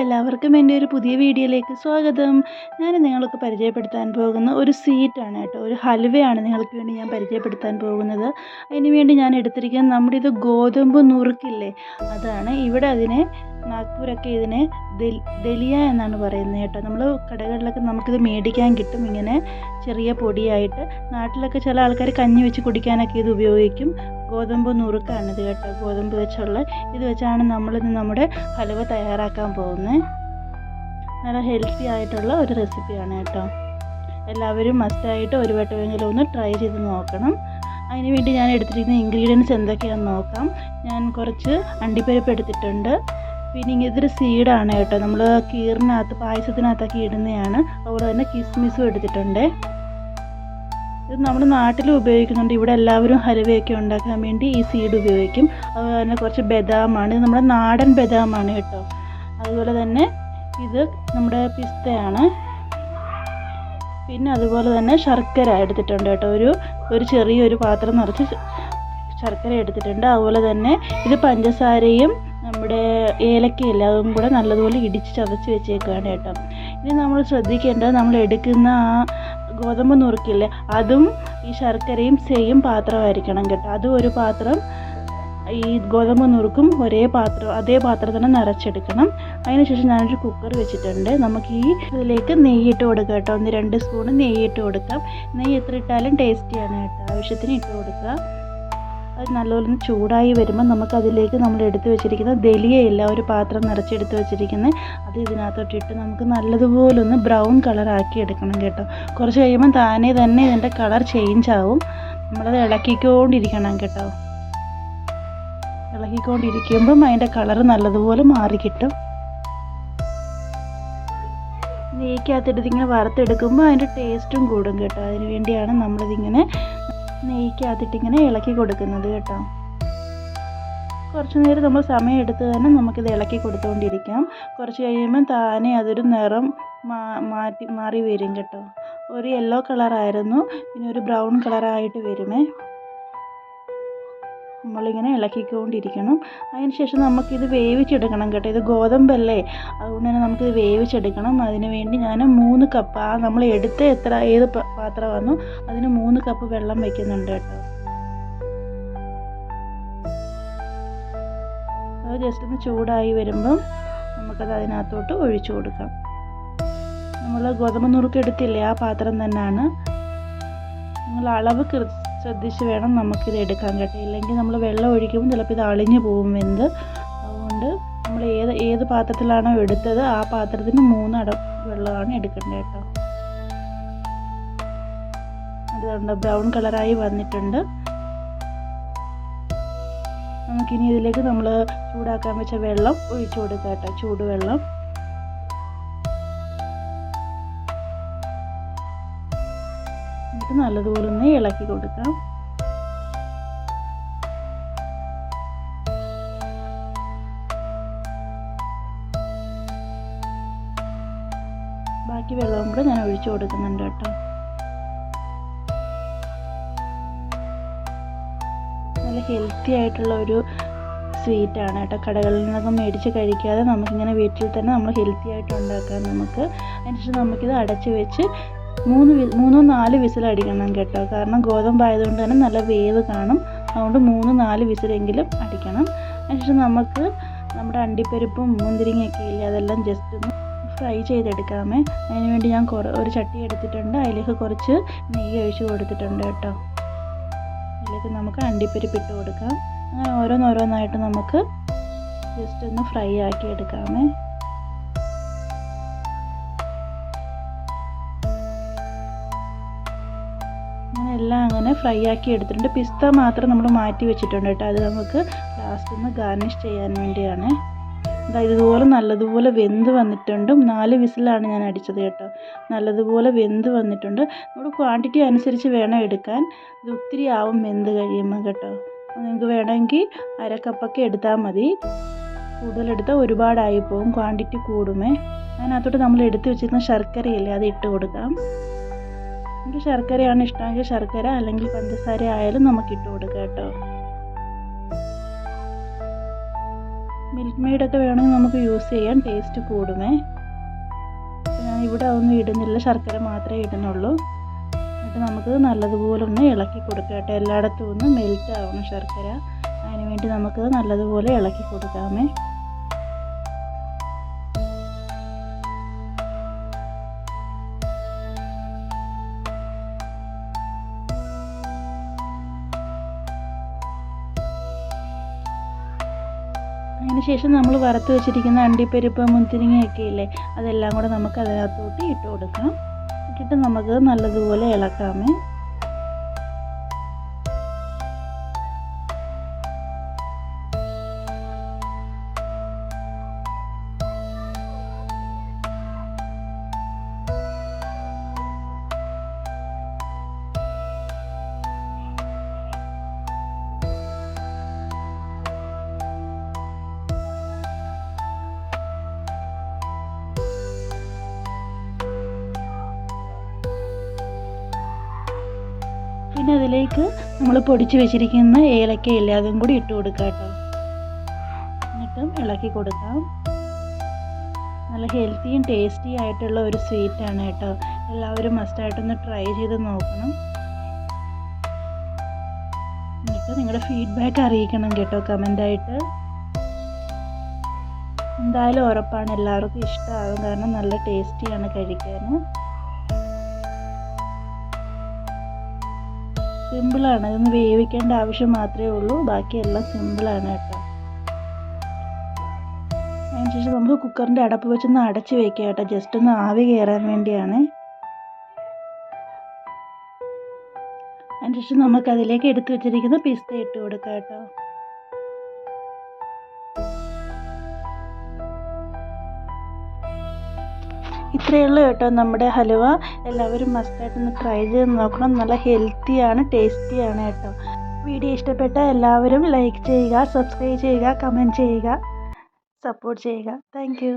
എല്ലാവർക്കും എന്റെ ഒരു പുതിയ വീഡിയോയിലേക്ക് സ്വാഗതം. ഞാൻ നിങ്ങൾക്ക് പരിചയപ്പെടുത്താൻ പോകുന്ന ഒരു സ്വീറ്റാണ് കേട്ടോ. ഒരു ഹൽവയാണ് നിങ്ങൾക്ക് വേണ്ടി ഞാൻ പരിചയപ്പെടുത്താൻ പോകുന്നത്. അതിന് വേണ്ടി ഞാൻ എടുത്തിരിക്കുന്നത് നമ്മുടെ ഇത് ഗോതമ്പ് നുറുക്കില്ലേ? അതാണ്. ഇവിടെ അതിനെ നാഗ്പൂരൊക്കെ ഇതിന് ദലിയ എന്നാണ് പറയുന്നത് കേട്ടോ. നമ്മൾ കടകളിലൊക്കെ നമുക്കിത് മേടിക്കാൻ കിട്ടും ഇങ്ങനെ ചെറിയ പൊടിയായിട്ട്. നാട്ടിലൊക്കെ ചില ആൾക്കാർ കഞ്ഞി വെച്ച് കുടിക്കാനൊക്കെ ഇത് ഉപയോഗിക്കും. ഗോതമ്പ് നുറുക്കാണിത് കേട്ടോ. ഗോതമ്പ് വെച്ചുള്ള ഇത് വെച്ചാണ് നമ്മളിന്ന് നമ്മുടെ ഹലവ തയ്യാറാക്കാൻ പോകുന്നത് നല്ല ഹെൽത്തി ആയിട്ടുള്ള ഒരു റെസിപ്പിയാണ് കേട്ടോ. എല്ലാവരും മസ്റ്റായിട്ട് ഒരു വട്ടമെങ്കിലും ഒന്ന് ട്രൈ ചെയ്ത് നോക്കണം. അതിന് വേണ്ടി ഞാൻ എടുത്തിരിക്കുന്ന ഇൻഗ്രീഡിയൻസ് എന്തൊക്കെയാണെന്ന് നോക്കാം. ഞാൻ കുറച്ച് അണ്ടിപ്പരിപ്പ് എടുത്തിട്ടുണ്ട്. പിന്നെ ഇതൊരു സീഡാണ് കേട്ടോ. നമ്മൾ കീറിനകത്ത് പായസത്തിനകത്തൊക്കെ ഇടുന്നതാണ് അതുപോലെ തന്നെ കിസ്മിസും എടുത്തിട്ടുണ്ട്. ഇത് നമ്മുടെ നാട്ടിൽ ഉപയോഗിക്കുന്നുണ്ട്. ഇവിടെ എല്ലാവരും ഹലുവയൊക്കെ ഉണ്ടാക്കാൻ വേണ്ടി ഈ സീഡ് ഉപയോഗിക്കും. അതുപോലെ തന്നെ കുറച്ച് ബദാമാണ്. ഇത് നമ്മുടെ നാടൻ ബദാമാണ് കേട്ടോ. അതുപോലെ തന്നെ ഇത് നമ്മുടെ പിസ്തയാണ്. പിന്നെ അതുപോലെ തന്നെ ശർക്കര എടുത്തിട്ടുണ്ട് കേട്ടോ. ഒരു ഒരു ചെറിയൊരു പാത്രം നിറച്ച് ശർക്കര എടുത്തിട്ടുണ്ട്. അതുപോലെ തന്നെ ഇത് പഞ്ചസാരയും നമ്മുടെ ഏലക്കയില്ല അതും കൂടെ നല്ലതുപോലെ ഇടിച്ച് ചതച്ച് വെച്ചേക്കുകയാണ് കേട്ടോ. ഇനി നമ്മൾ ശ്രദ്ധിക്കേണ്ടത് നമ്മൾ എടുക്കുന്ന ആ ഗോതമ്പ് നുറുക്കില്ലേ അതും ഈ ശർക്കരയും സെയിം പാത്രമായിരിക്കണം കേട്ടോ. അതും ഒരു പാത്രം ഈ ഗോതമ്പ് നുറുക്കും ഒരേ പാത്രം അതേ പാത്രം തന്നെ നിറച്ചെടുക്കണം. അതിനുശേഷം ഞാനൊരു കുക്കർ വെച്ചിട്ടുണ്ട്. നമുക്ക് ഈ ഇതിലേക്ക് നെയ്യിട്ട് കൊടുക്കാം കേട്ടോ. ഒന്ന് രണ്ട് സ്പൂൺ നെയ്യിട്ട് കൊടുക്കാം. നെയ്യ് എത്ര ഇട്ടാലും ടേസ്റ്റിയാണ് കേട്ടോ. ആവശ്യത്തിന് ഇട്ട് കൊടുക്കുക അത് നല്ലപോലെ ഒന്ന് ചൂടായി വരുമ്പോൾ നമുക്കതിലേക്ക് നമ്മൾ എടുത്തു വെച്ചിരിക്കുന്ന ദലിയയില്ല ഒരു പാത്രം നിറച്ചെടുത്ത് വെച്ചിരിക്കുന്നത് അത് ഇതിനകത്തോട്ടിട്ട് നമുക്ക് നല്ലതുപോലെ ഒന്ന് ബ്രൗൺ കളറാക്കി എടുക്കണം കേട്ടോ. കുറച്ച് കഴിയുമ്പോൾ താനേ തന്നെ ഇതിന്റെ കളർ ചേഞ്ച് ആവും. നമ്മളത് ഇളക്കിക്കൊണ്ടിരിക്കണം കേട്ടോ. ഇളക്കിക്കൊണ്ടിരിക്കുമ്പം അതിന്റെ കളർ നല്ലതുപോലെ മാറി കിട്ടും. നെയ്ക്കകത്തിട്ട് ഇതിങ്ങനെ വറുത്തെടുക്കുമ്പോൾ അതിന്റെ ടേസ്റ്റും കൂടും കേട്ടോ. അതിന് വേണ്ടിയാണ് നമ്മളിതിങ്ങനെ നെയ്ക്കകത്തിട്ട് ഇങ്ങനെ ഇളക്കി കൊടുക്കുന്നത് കേട്ടോ. കുറച്ച് നേരം നമ്മൾ സമയം എടുത്ത് തന്നെ നമുക്കിത് ഇളക്കി കൊടുത്തുകൊണ്ടിരിക്കാം കുറച്ച് കഴിയുമ്പോൾ താനെ അതൊരു നിറം മാറ്റി മാറി വരും കേട്ടോ. ഒരു യെല്ലോ കളറായിരുന്നു പിന്നെ ഒരു ബ്രൗൺ കളറായിട്ട് വരുമേ. നമ്മളിങ്ങനെ ഇളക്കിക്കൊണ്ടിരിക്കണം. അതിന് ശേഷം നമുക്കിത് വേവിച്ചെടുക്കണം കേട്ടോ. ഇത് ഗോതമ്പല്ലേ? അതുകൊണ്ട് തന്നെ നമുക്കിത് വേവിച്ചെടുക്കണം. അതിന് വേണ്ടി ഞാൻ മൂന്ന് കപ്പ് ആ നമ്മൾ എടുത്ത എത്ര ഏത് പാത്രമാണോ അതിന് മൂന്ന് കപ്പ് വെള്ളം വയ്ക്കുന്നുണ്ട് കേട്ടോ. അത് ജസ്റ്റ് ഒന്ന് ചൂടായി വരുമ്പം നമുക്കത് അതിനകത്തോട്ട് ഒഴിച്ചു കൊടുക്കാം. നമ്മൾ ഗോതമ്പ് നുറുക്കെടുത്തില്ലേ ആ പാത്രം തന്നെയാണ് നിങ്ങൾ അളവ് ശ്രദ്ധിച്ച് വേണം നമുക്കിത് എടുക്കാൻ കേട്ടോ. ഇല്ലെങ്കിൽ നമ്മൾ വെള്ളം ഒഴിക്കുമ്പോൾ ചിലപ്പോൾ ഇത് അളിഞ്ഞു പോകും വെന്ത്. അതുകൊണ്ട് നമ്മൾ ഏത് ഏത് പാത്രത്തിലാണോ എടുത്തത് ആ പാത്രത്തിന് മൂന്നട വെള്ളമാണ് എടുക്കേണ്ടത് കേട്ടോ. അതുകൊണ്ട് ബ്രൗൺ കളറായി വന്നിട്ടുണ്ട്. നമുക്കിനി ഇതിലേക്ക് നമ്മൾ ചൂടാക്കാൻ വെച്ച വെള്ളം ഒഴിച്ചു കൊടുക്കാം കേട്ടോ ചൂടുവെള്ളം. എന്നിട്ട് നല്ലതുപോലെ ഒന്ന് ഇളക്കി കൊടുക്കാം. ബാക്കി വെള്ളവും കൂടെ ഞാൻ ഒഴിച്ചു കൊടുക്കുന്നുണ്ട് കേട്ടോ. നല്ല ഹെൽത്തി ആയിട്ടുള്ള ഒരു സ്വീറ്റാണ് കേട്ടോ. കടകളിൽ നിന്നൊക്കെ മേടിച്ച് കഴിക്കാതെ നമുക്കിങ്ങനെ വീട്ടിൽ തന്നെ നമ്മൾ ഹെൽത്തി ആയിട്ട് ഉണ്ടാക്കാം നമുക്ക്. അതിനുശേഷം നമുക്കിത് അടച്ച് വെച്ച് മൂന്ന് മൂന്നോ നാല് വിസിലടിക്കണം കേട്ടോ. കാരണം ഗോതമ്പ് ആയതുകൊണ്ട് തന്നെ നല്ല വേവ് കാണും. അതുകൊണ്ട് മൂന്ന് നാല് വിസിലെങ്കിലും അടിക്കണം. അതിനുശേഷം നമുക്ക് നമ്മുടെ അണ്ടിപ്പരിപ്പും മുന്തിരിങ്ങയൊക്കെ ഇല്ലേ അതെല്ലാം ജസ്റ്റ് ഒന്ന് ഫ്രൈ ചെയ്തെടുക്കാമേ. അതിന് വേണ്ടി ഞാൻ കുറ ഒരു ചട്ടി എടുത്തിട്ടുണ്ട്. അതിലേക്ക് കുറച്ച് നെയ്യ് ഒഴിച്ച് കൊടുത്തിട്ടുണ്ട് കേട്ടോ. അതിലേക്ക് നമുക്ക് അണ്ടിപ്പരിപ്പ് ഇട്ട് കൊടുക്കാം. അങ്ങനെ ഓരോന്നോരോന്നായിട്ട് നമുക്ക് ജസ്റ്റ് ഒന്ന് ഫ്രൈ ആക്കി എടുക്കാമേ. എല്ലാം അങ്ങനെ ഫ്രൈ ആക്കി എടുത്തിട്ടുണ്ട്. പിസ്ത മാത്രം നമ്മൾ മാറ്റി വെച്ചിട്ടുണ്ട് കേട്ടോ. അത് നമുക്ക് ലാസ്റ്റ് ഒന്ന് ഗാർണിഷ് ചെയ്യാൻ വേണ്ടിയാണ്. ഇതുപോലെ നല്ലതുപോലെ വെന്ത് വന്നിട്ടുണ്ട്. നാല് വിസിലാണ് ഞാൻ അടിച്ചത് കേട്ടോ. നല്ലതുപോലെ വെന്ത് വന്നിട്ടുണ്ട്. നമ്മുടെ ക്വാണ്ടിറ്റി അനുസരിച്ച് വേണം എടുക്കാൻ. ഇത് ഒത്തിരി ആവും വെന്ത് കഴിയുമ്പോൾ കേട്ടോ. നിങ്ങൾക്ക് വേണമെങ്കിൽ അരക്കപ്പൊക്കെ എടുത്താൽ മതി. കൂടുതലെടുത്താൽ ഒരുപാടായി പോകും. ക്വാണ്ടിറ്റി കൂടുമേ. അതിനകത്തോട്ട് നമ്മൾ എടുത്ത് വെച്ചിരുന്ന ശർക്കരയില്ലേ അത് ഇട്ട് കൊടുക്കാം. നമുക്ക് ശർക്കരയാണ് ഇഷ്ടമെങ്കിൽ ശർക്കര അല്ലെങ്കിൽ പഞ്ചസാര ആയാലും നമുക്ക് ഇട്ട് കൊടുക്കാം കേട്ടോ. മിൽക്ക് മെയ്ഡൊക്കെ വേണമെങ്കിൽ നമുക്ക് യൂസ് ചെയ്യാം. ടേസ്റ്റ് കൂടുമേ. ഞാൻ ഇവിടെ ഒന്നും ഇടുന്നില്ല. ശർക്കര മാത്രമേ ഇടുന്നുള്ളൂ. എന്നിട്ട് നമുക്ക് നല്ലതുപോലെ ഒന്ന് ഇളക്കി കൊടുക്കാം കേട്ടോ. എല്ലായിടത്തും ഒന്ന് മെൽറ്റ് ആവണം ശർക്കര. അതിന് വേണ്ടി നമുക്ക് നല്ലതുപോലെ ഇളക്കി കൊടുക്കാമേ. അതിന് ശേഷം നമ്മൾ വറുത്ത് വെച്ചിരിക്കുന്ന അണ്ടിപ്പരിപ്പ് മുന്തിരിങ്ങയൊക്കെ ഇല്ലേ അതെല്ലാം കൂടെ നമുക്ക് അതിനകത്തോട്ട് ഇട്ട് കൊടുക്കാം. ഇട്ടിട്ട് നമുക്ക് നല്ലതുപോലെ ഇളക്കാമേ. പിന്നെ അതിലേക്ക് നമ്മൾ പൊടിച്ച് വെച്ചിരിക്കുന്ന ഏലക്ക അതും കൂടി ഇട്ട് കൊടുക്കാം കേട്ടോ. എന്നിട്ടും ഇളക്കി കൊടുക്കാം. നല്ല ഹെൽത്തിയും ടേസ്റ്റി ആയിട്ടുള്ള ഒരു സ്വീറ്റാണ് കേട്ടോ. എല്ലാവരും മസ്റ്റായിട്ടൊന്ന് ട്രൈ ചെയ്ത് നോക്കണം. എന്നിട്ട് നിങ്ങളുടെ ഫീഡ്ബാക്ക് അറിയിക്കണം കേട്ടോ കമന്റായിട്ട് എന്തായാലും ഉറപ്പാണ് എല്ലാവർക്കും ഇഷ്ടമാകും കാരണം നല്ല ടേസ്റ്റിയാണ് കഴിക്കാൻ സിമ്പിളാണ്. ഇതൊന്ന് വേവിക്കേണ്ട ആവശ്യം മാത്രമേ ഉള്ളൂ. ബാക്കിയെല്ലാം സിമ്പിളാണ് കേട്ടോ. അതിനുശേഷം നമുക്ക് കുക്കറിന്റെ അടപ്പ് വെച്ചൊന്ന് അടച്ച് വെക്കുക കേട്ടോ. ജസ്റ്റ് ഒന്ന് ആവി കയറാൻ വേണ്ടിയാണ്. അതിനുശേഷം നമുക്കതിലേക്ക് എടുത്തു വെച്ചിരിക്കുന്ന പിസ്ത ഇട്ട് കൊടുക്കാം കേട്ടോ. ഇത്രയേ ഉള്ളൂ കേട്ടോ നമ്മുടെ ഹലുവ. എല്ലാവരും മസ്റ്റായിട്ടൊന്ന് ട്രൈ ചെയ്ത് നോക്കണം. നല്ല ഹെൽത്തിയാണ് ടേസ്റ്റിയാണ് കേട്ടോ. വീഡിയോ ഇഷ്ടപ്പെട്ട എല്ലാവരും ലൈക്ക് ചെയ്യുക സബ്സ്ക്രൈബ് ചെയ്യുക കമന്റ് ചെയ്യുക സപ്പോർട്ട് ചെയ്യുക. താങ്ക്